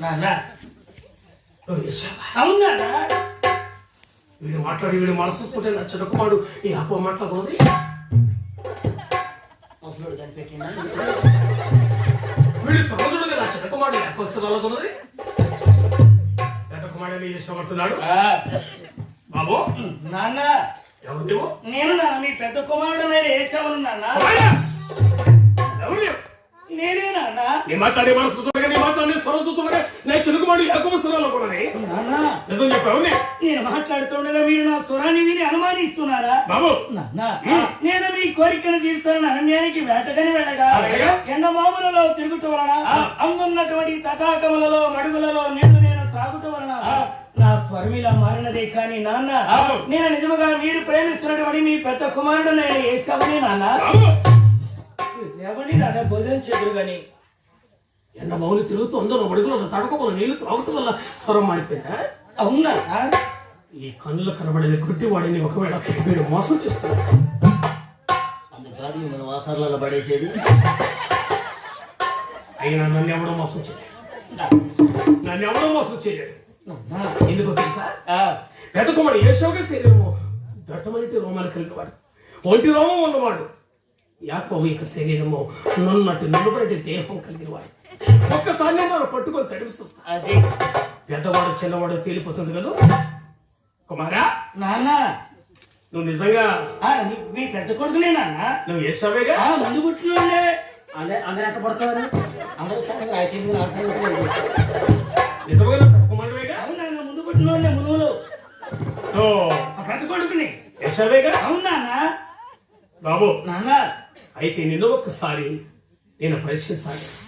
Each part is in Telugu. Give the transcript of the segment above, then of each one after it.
నాన్న అవునా వీడు మాట్లాడి వీడు మనసు వస్తుంటే నా చిన్నకుమారుడు ఈ అప్ప ముసలుడు కనిపెట్టినా వీడు సహోదరుడుగా నా చిన్నకుమారుడు ఎక్కడ వస్తున్నది పెద్ద కుమారుడు చేసామంటున్నాడు బాబు. నాన్న. ఎవరు నేను నాన్న మీ పెద్ద కుమారుడు నేను వేసామను నాన్న నీ మాట్లాడే మనసు చూస్తుండగా నీ మాట్లాడే స్వరం చూస్తుండగా నా చిన్నకుమారుడు యాకబ స్వరంలో నాన్న? నిజం చెప్పావు? నేను మాట్లాడుతుండగా మీరు నా స్వరాన్ని విని అనుమానిస్తున్నారా? బాబు. నేను మీ కోరికను తీర్చాలని అరణ్యానికి వేటకని వెళ్ళగా వెళ్ళగా? ఎండమాములలో తిరుగుట వలన అందున్నటువంటి తటాకములలో మడుగులలో నీళ్ళు నేను త్రాగుట వలన నా స్వరం ఇలా మారినదే కానీ నాన్న. నేను నిజముగా మీరు ప్రేమిస్తున్నటువంటి మీ పెద్ద కుమారుడు నేను వేసామని నాన్న ఎవరిని నాన్న భోజనం చెదురు గాని ఎండ మౌని తిరుగుతూ అందరూ మడుగులో తడకపోల నీళ్ళు త్రాగుతూ వల్ల స్వరం మారిపోయిందా అవునా? ఈ కన్నులు కనబడిన గుడ్డి వాడిని ఒకవేళ వీడు మోసం చేస్తున్నాడు మన వాసాలలో పడేసేది? అయినా నన్ను ఎవడో మోసం చేయలేదు. నన్ను ఎవడో మోసం చేయలేదు. ఎందుకో తెలుసా? పెద్ద కుమారుడు ఏషోగా శరీరము దట్టమనిటి రోమాలు కలిగినవాడు ఒంటి రోమం ఉన్నవాడు. యాకోబు యొక్క శరీరము నున్నటి నున్నటి దేహం కలిగిన వాడు. ఒక్కసారి నేను పట్టుకొని తడిపిస్తా అది. పెద్దవాడు చిన్నవాడు తేలిపోతుంది కదా? కుమారా నాన్న. నువ్వు నిజంగా ఆ, నీ- మీ పెద్ద కొడుకునే నాన్న? నువ్వు ఆ, ముందు పుట్టినండే. అందరు ఎక్కడ పడతారు? అందరూ సంగతి నా సంగతి. నిజంగా అవునా ముందు మునువులు పెద్ద కొడుకుని. అవునా బాబు. నాన్న. అయితే నిన్ను ఒక్కసారి నేను పరీక్షించాలి.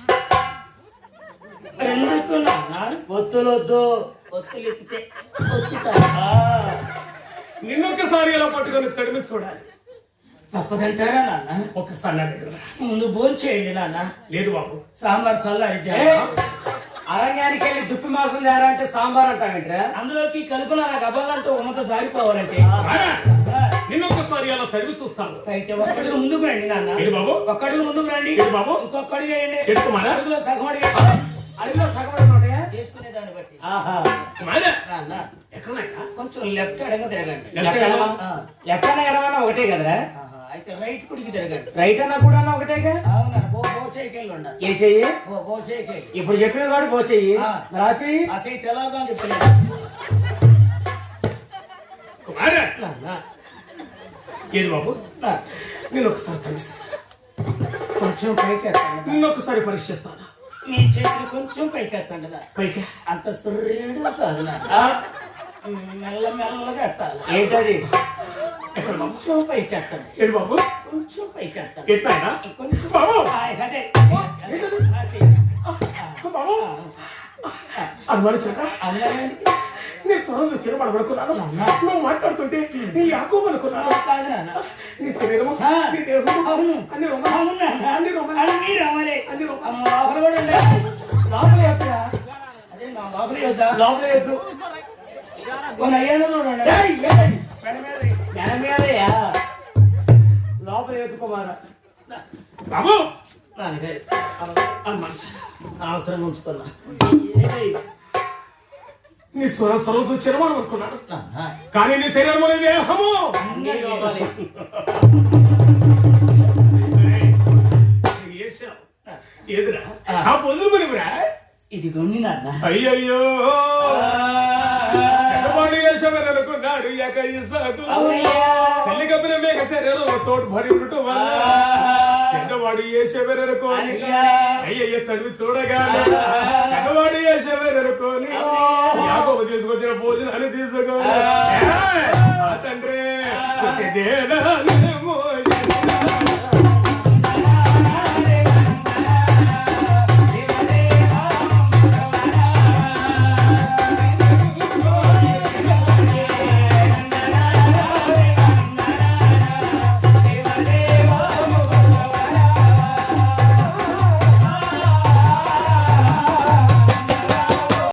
ఎందుకు నాన్న ఒత్తులు వద్దు ఒత్తులు ఎత్తితే ఒత్తుతా నిన్నొక్కసారి ఇలా పట్టుకొని తడిమి చూడాలి. తప్పదంటారా నాన్న? ఒక్కసారి నా దగ్గర. ముందు భోజనం చేయండి నాన్న. లేదు బాబు. సాంబార్ చల్లారిద్దా. అరణ్యానికి వెళ్ళి దుప్పి మాసం తేరా అంటే సాంబార్ అంటావేంట్రా? అందులోకి కలుపున నాకు అబ్బాలంటూ ఉమ్మతో జారిపోవాలంటే. రారా. నాన్న, నిన్నొక్కసారి అలా తడిమి చూస్తాను. అయితే ఒక్కడుగు ముందుకు రండి నాన్న. బాబు? ఒక్కడుగు ముందుకు రండి. బాబు? ఇంకొక అడుగు వేయండి. ఏంటి కుమారా? అడుగులో సగం అడుగు సగం వేసుకునే దాన్ని బట్టి? కొంచెం లెఫ్ట్ అడగ తిరగండి. లెఫ్ట్ ఎడమన్నా ఒకటే కదరా? ఆహా, అయితే రైట్ కుడికి తిరగండి. రైట్ అన్నా కూడా అవునా బో బో చేయకెళ్ళి ఉండాలి ఏ చెయ్యి? బో బో చేయకెళ్ళి ఇప్పుడు చెప్పిన వాడు పో చెయ్యి. రా చెయ్యి? ఆ చెప్పలేదు ఏది బాబు? నా, నేను ఒకసారి తడిపిస్తాను కొంచెం పైకి ఎత్తండి. నిన్నొక్కసారి పరీక్షిస్తాను. మీ చేతులు కొంచెం పైకి ఎత్తండి. పైకి? అంత సుర్రేడు కాదు మెల్ల మెల్లగా ఎత్తాలి. ఏంటది? ఎక్కడ బాబు కొంచెం పైకి ఎత్తండి. ఏది బాబు? కొంచెం పైకి ఎత్తండి. ఎట్లయినా కొంచెం బాబు! అదే. బాబు! ఆ, అనుమాని చెడ్డ అన్నాడు ఎందుకు? నేను స్వరంలో చిరపడబడుకున్నాను నాన్న. నువ్వు మాట్లాడుతుంటే నీ యాకోబు అనుకున్నాను. నీ శరీరము. నీ దేహము అన్ని. అన్ని అన్నీ రమ్మలే అన్ని లోపల కూడా లోపల లోపల వద్దా లోపల లోపల ఎత్తుకోమారా బాబు. అవసరం ఉంచుకున్నా నీ స్వర స్వరంతో చిరమడం అనుకున్నాను నాన్న కానీ నీ శరీరం అనే దేహము ఆ. పొదులు మనివిరా ఇది అయ్యయ్యో. అనుకున్నాడు. తల్లి కప్పిన శరీరం తోడు పడి ఉండటం వల్ల. అనుకోని అయ్యా. అయ్యయ్య తల్లి చూడగానే వేషమని అనుకోని యాకోబు తీసుకొచ్చిన భోజనాలు తీసుకొని తండ్రి